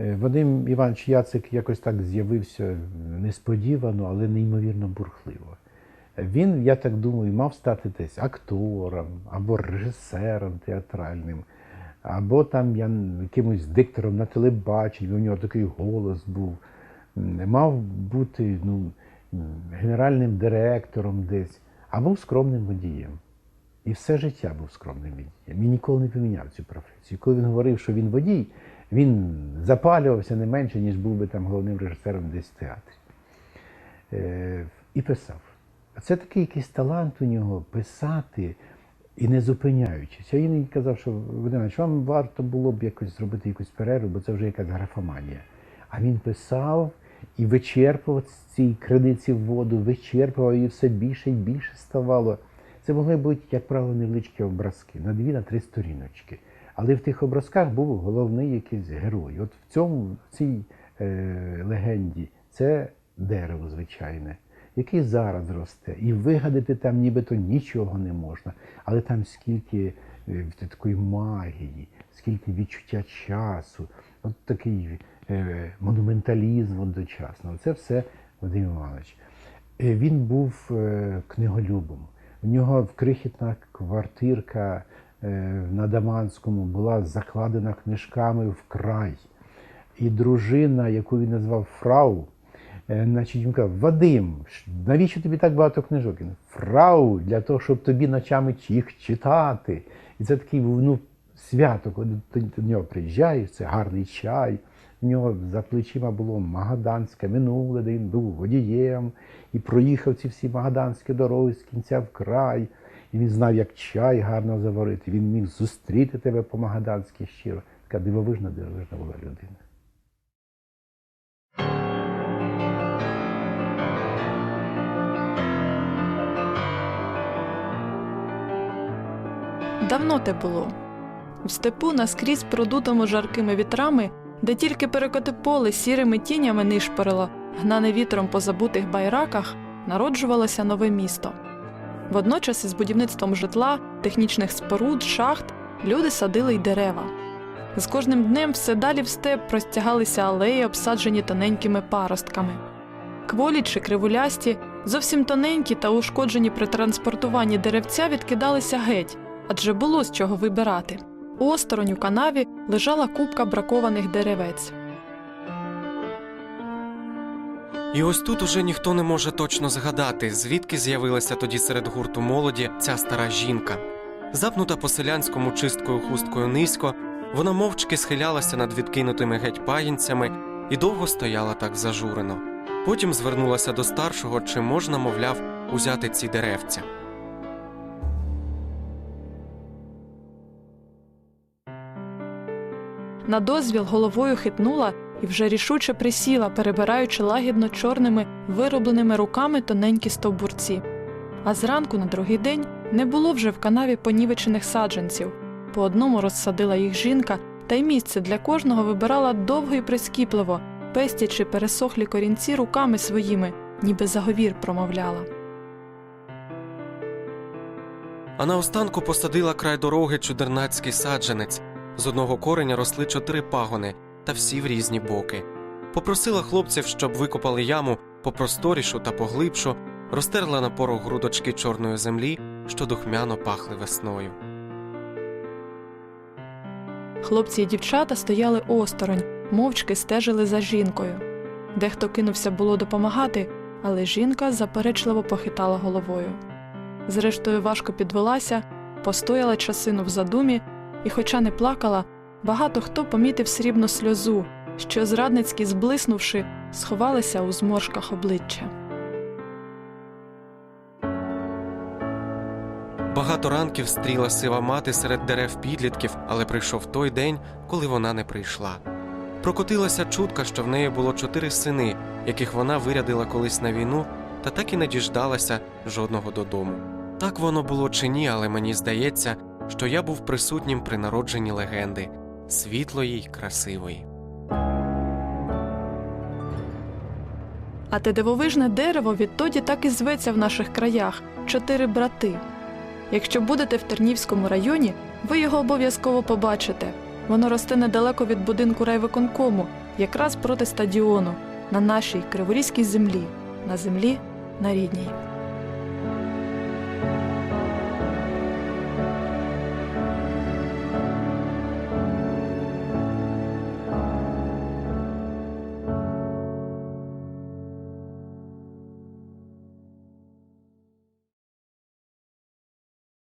Е, Вадим Іванович Яцик якось так з'явився несподівано, але неймовірно бурхливо. Він, я так думаю, мав стати десь актором або режисером театральним, або там я якимось диктором на телебаченні, у нього такий голос був. Мав бути ну, генеральним директором десь, а був скромним водієм. І все життя був скромним водієм. Він ніколи не поміняв цю професію. Коли він говорив, що він водій, він запалювався не менше, ніж був би там головним режисером десь в театрі. Е, і писав. А Це такий якийсь талант у нього писати і не зупиняючись. Я іноді казав, що Володимирович, вам варто було б якось зробити якусь перерву, бо це вже якась графоманія. А він писав і вичерпував цієї криниці в воду, вичерпував і все більше і більше ставало. Це могли бути, як правило, невеличкі образки на дві, на три сторіночки. Але в тих образках був головний якийсь герой. От в цьому, в цій е, легенді, це дерево звичайне, яке зараз росте. І вигадати там нібито нічого не можна. Але там скільки е, такої магії, скільки відчуття часу, от такий е, монументалізм одночасно. Це все Вадим Іванович. Е, Він був е, книголюбом. У нього крихітна квартирка на Даманському була закладена книжками в край. І дружина, яку він назвав Фрау, е, значить, він казав, Вадим, навіщо тобі так багато книжок? Фрау, для того, щоб тобі ночами їх читати. І це такий ну, свято, коли ти до нього приїжджаєш, це гарний чай. У нього за плечима було магаданське минуле, де він був водієм і проїхав ці всі магаданські дороги з кінця в край. І він знав, як чай гарно заварити. Він міг зустріти тебе по-магаданськи щиро. Така дивовижна, дивовижна була людина. Давно те було. В степу наскрізь продутому жаркими вітрами, де тільки перекоти поле сірими тінями нишпорило, гнане вітром по забутих байраках, народжувалося нове місто. Водночас із будівництвом житла, технічних споруд, шахт люди садили й дерева. З кожним днем все далі в степ простягалися алеї, обсаджені тоненькими паростками. Кволі чи кривулясті, зовсім тоненькі та ушкоджені при транспортуванні деревця відкидалися геть, адже було з чого вибирати. Осторонь у канаві лежала купка бракованих деревець. І ось тут уже ніхто не може точно згадати, звідки з'явилася тоді серед гурту молоді ця стара жінка. Запнута по селянському чисткою хусткою низько, вона мовчки схилялася над відкинутими геть пагінцями і довго стояла так зажурено. Потім звернулася до старшого, чи можна, мовляв, узяти ці деревця. На дозвіл головою хитнула і вже рішуче присіла, перебираючи лагідно чорними виробленими руками тоненькі стовбурці. А зранку на другий день не було вже в канаві понівечених саджанців. По одному розсадила їх жінка, та й місце для кожного вибирала довго і прискіпливо, пестячи пересохлі корінці руками своїми, ніби заговір промовляла. А наостанку посадила край дороги чудернацький саджанець. З одного кореня росли чотири пагони, та всі в різні боки. Попросила хлопців, щоб викопали яму попросторішу та поглибшу, розтерла на порох грудочки чорної землі, що духмяно пахли весною. Хлопці і дівчата стояли осторонь, мовчки стежили за жінкою. Дехто кинувся було допомагати, але жінка заперечливо похитала головою. Зрештою, важко підвелася, постояла часину в задумі, і, хоча не плакала, багато хто помітив срібну сльозу, що, зрадницьки зблиснувши, сховалися у зморшках обличчя. Багато ранків стріла сива мати серед дерев підлітків, але прийшов той день, коли вона не прийшла. Прокотилася чутка, що в неї було чотири сини, яких вона вирядила колись на війну, та так і не діждалася жодного додому. Так воно було чи ні, але мені здається, що я був присутнім при народженні легенди світлої й красивої. А те дивовижне дерево відтоді так і зветься в наших краях чотири брати. Якщо будете в Тернівському районі, ви його обов'язково побачите. Воно росте недалеко від будинку райвиконкому, якраз проти стадіону, на нашій криворізькій землі, на землі на рідній.